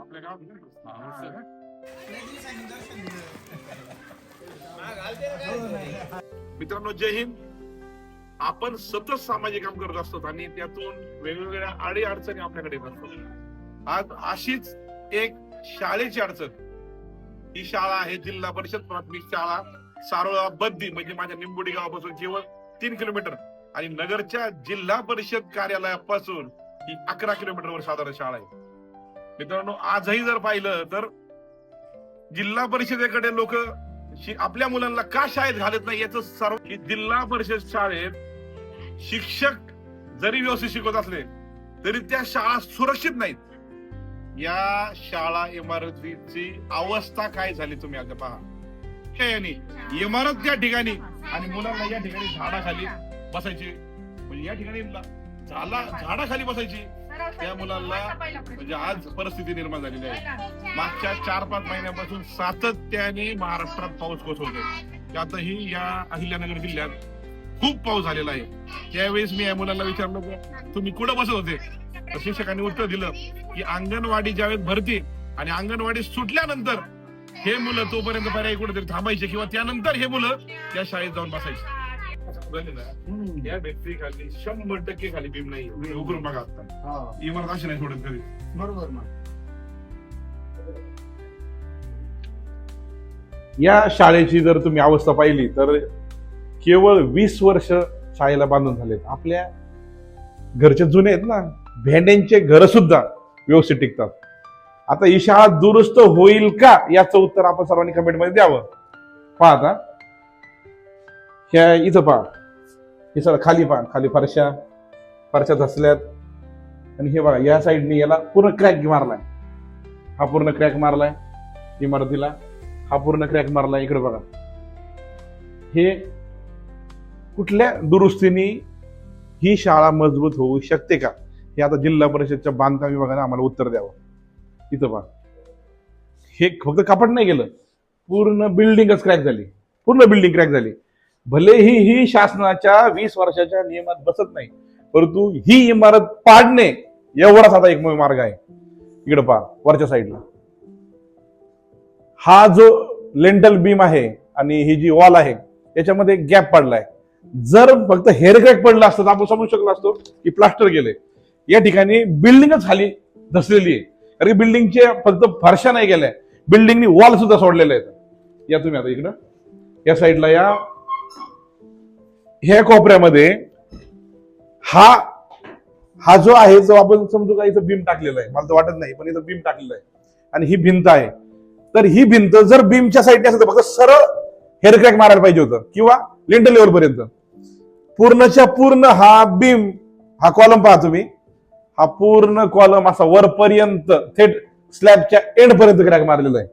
आपल्या गावात मित्रांनो जय हिंद. आपण सतत सामाजिक काम करत असतो आणि त्यातून वेगवेगळ्या अडी अडचणी आपल्याकडे येत असतात. आज अशीच एक शाळेची अडचण. ही शाळा आहे जिल्हा परिषद प्राथमिक शाळा सारोळा बद्दी म्हणजे माझ्या निंबोडी गावापासून केवळ तीन किलोमीटर. आणि नगरच्या जिल्हा परिषद कार्यालयापासून ही अकरा किलोमीटरवर साधारण शाळा आहे. मित्रांनो आजही जर पाहिलं तर जिल्हा परिषदेकडे लोक आपल्या मुलांना का शाळेत घालत नाही याचं सर्व की जिल्हा परिषद शाळेत शिक्षक जरी व्यवस्थित शिकवत असले तरी त्या शाळा सुरक्षित नाहीत. या शाळा इमारतीची अवस्था काय झाली तुम्ही आता पहा. हे इमारत त्या ठिकाणी आणि मुलांना या ठिकाणी झाडाखाली बसायची. म्हणजे या ठिकाणी झाला झाडाखाली बसायची. त्या मुलांना म्हणजे आज परिस्थिती निर्माण झालेली आहे. मागच्या चार पाच महिन्यापासून सातत्याने महाराष्ट्रात पाऊस कोसळतोय. त्यातही या अहिल्यानगर जिल्ह्यात खूप पाऊस झालेला आहे. त्यावेळेस मी या मुलांना विचारलं की तुम्ही कुठं बसत होते? शिक्षकांनी उत्तर दिलं की अंगणवाडी ज्यावेळेस भरते आणि अंगणवाडी सुटल्यानंतर हे मुलं तोपर्यंत पर्यायी कुठेतरी थांबायचे किंवा त्यानंतर हे मुलं त्या शाळेत जाऊन बसायचे. या व्यक्ती खाली शंभर टक्के खाली भीम नाही. उघडून बघा आता. इमारत अशी नाही सोडत कधी. बरोबर ना. या शाळेची जर तुम्ही अवस्था पाहिली तर केवळ वीस वर्ष शाळेला बांधून झालेत. आपल्या घरचे जुने आहेत ना भेंड्यांचे घर सुद्धा व्यवस्थित टिकतात. आता ही शाळा दुरुस्त होईल का याचं उत्तर आपण सर्वांनी कमेंटमध्ये द्यावं. पहा आता. ह्या इथं पहा. हे सर खाली पहा खाली फरशा फरशा धसल्यात. आणि हे बघा या साईडने याला पूर्ण क्रॅक मारलाय. हा पूर्ण क्रॅक मारलाय इमारतीला. हा पूर्ण क्रॅक मारला इकडे बघा. हे कुठल्या दुरुस्तीने ही शाळा मजबूत होऊ शकते का? हे आता जिल्हा परिषदच्या बांधकाम विभागाने आम्हाला उत्तर द्यावं. इथं पहा हे फक्त कापड नाही गेलं. पूर्ण बिल्डिंगच क्रॅक झाली. पूर्ण बिल्डिंग क्रॅक झाली. भलेही ही शासनाच्या वीस वर्षाच्या नियमात बसत नाही परंतु ही इमारत पाडणे एवढाच आता एकमेव मार्ग आहे. इकडे पहा वरच्या साईडला हा जो लेंटल बीम आहे आणि ही जी वॉल आहे याच्यामध्ये गॅप पडलाय. जर फक्त हेअर पडला असतं तर आपण समजू शकलो असतो की प्लास्टर गेले. या ठिकाणी बिल्डिंगच खाली धसलेली आहे. कारण की बिल्डिंगचे फक्त फरशा नाही गेल्या बिल्डिंगनी वॉल सुद्धा सोडलेले आहेत. या तुम्ही आता इकडं. या साईडला या. ह्या कोपऱ्यामध्ये हा हा जो आहे जो आपण समजू का इथं बीम टाकलेला आहे. मला तर वाटत नाही पण इथं बीम टाकलेलं आहे. आणि ही भिंत आहे. तर ही भिंत जर बीमच्या साईडने असेल तर फक्त सरळ हेअर क्रॅक मारायला पाहिजे होतं. किंवा लिंटर लेवल पर्यंत. पूर्णच्या पूर्ण हा बीम हा कॉलम पहा तुम्ही. हा पूर्ण कॉलम असा वरपर्यंत थेट स्लॅबच्या एंड पर्यंत क्रॅक मारलेला आहे.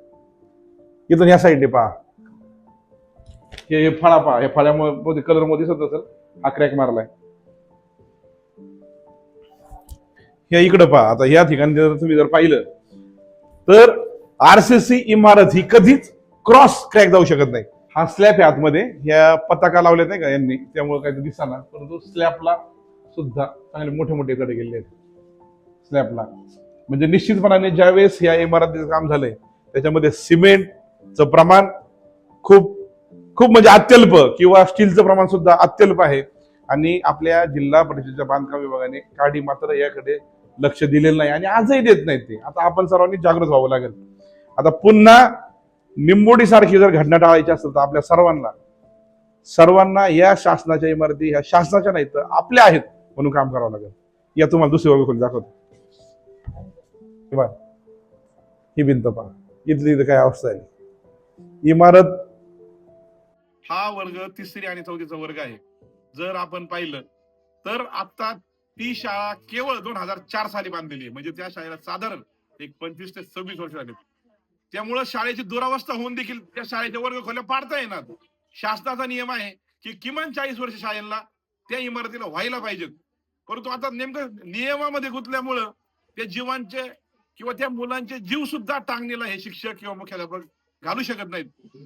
इथून या साईडने पहा. हे हे फळा पहा हे फळ्यामध्ये कलरमध्ये दिसत असेल. हा क्रॅक मारलाय. हे इकडं पहा आता या ठिकाणी जर तुम्ही जर पाहिलं तर आरसीसी इमारत ही कधीच क्रॉस क्रॅक जाऊ शकत नाही. हा स्लॅब आहे आतमध्ये. ह्या पताका लावल्यात नाही का यांनी? त्यामुळे काही दिसाना. परंतु स्लॅबला सुद्धा चांगले मोठे मोठे कडे गेले आहेत. स्लॅबला म्हणजे निश्चितपणाने ज्यावेळेस या इमारतीचं काम झालंय त्याच्यामध्ये सिमेंटचं प्रमाण खूप खूप म्हणजे अत्यल्प किंवा स्टीलचं प्रमाण सुद्धा अत्यल्प आहे. आणि आपल्या जिल्हा परिषदेच्या बांधकाम विभागाने काढी मात्र याकडे लक्ष दिलेलं नाही आणि आजही देत नाहीत ते. आता आपण सर्वांनी जागृत व्हावं लागेल. आता पुन्हा निंबोडी सारखी जर घटना टाळायची असेल तर आपल्या सर्वांना सर्वांना या शासनाच्या इमारती ह्या शासनाच्या नाही तर आपल्या आहेत म्हणून काम करावं लागेल. या तुम्हाला दुसरी बाजू खोली दाखवतो. ही भिंत पहा. इथली इथं काय अवस्था आहे? इमारत हा वर्ग तिसरी आणि चौथीचा वर्ग आहे. जर आपण पाहिलं तर आता ती शाळा केवळ दोन हजार चार साली बांधलेली आहे. म्हणजे त्या शाळेला साधारण एक पंचवीस ते सव्वीस वर्ष झाले त्यामुळं शाळेची दुरावस्था होऊन देखील त्या शाळेच्या वर्ग खोल्या पाडता येणार. शासनाचा नियम आहे की किमान चाळीस वर्ष शाळेला त्या इमारतीला व्हायला पाहिजेत. परंतु आता नेमकं नियमामध्ये गुंतल्यामुळं त्या जीवांचे किंवा त्या मुलांचे जीव सुद्धा टांगणीला हे शिक्षक किंवा मुख्याध्यापक घालू शकत नाहीत.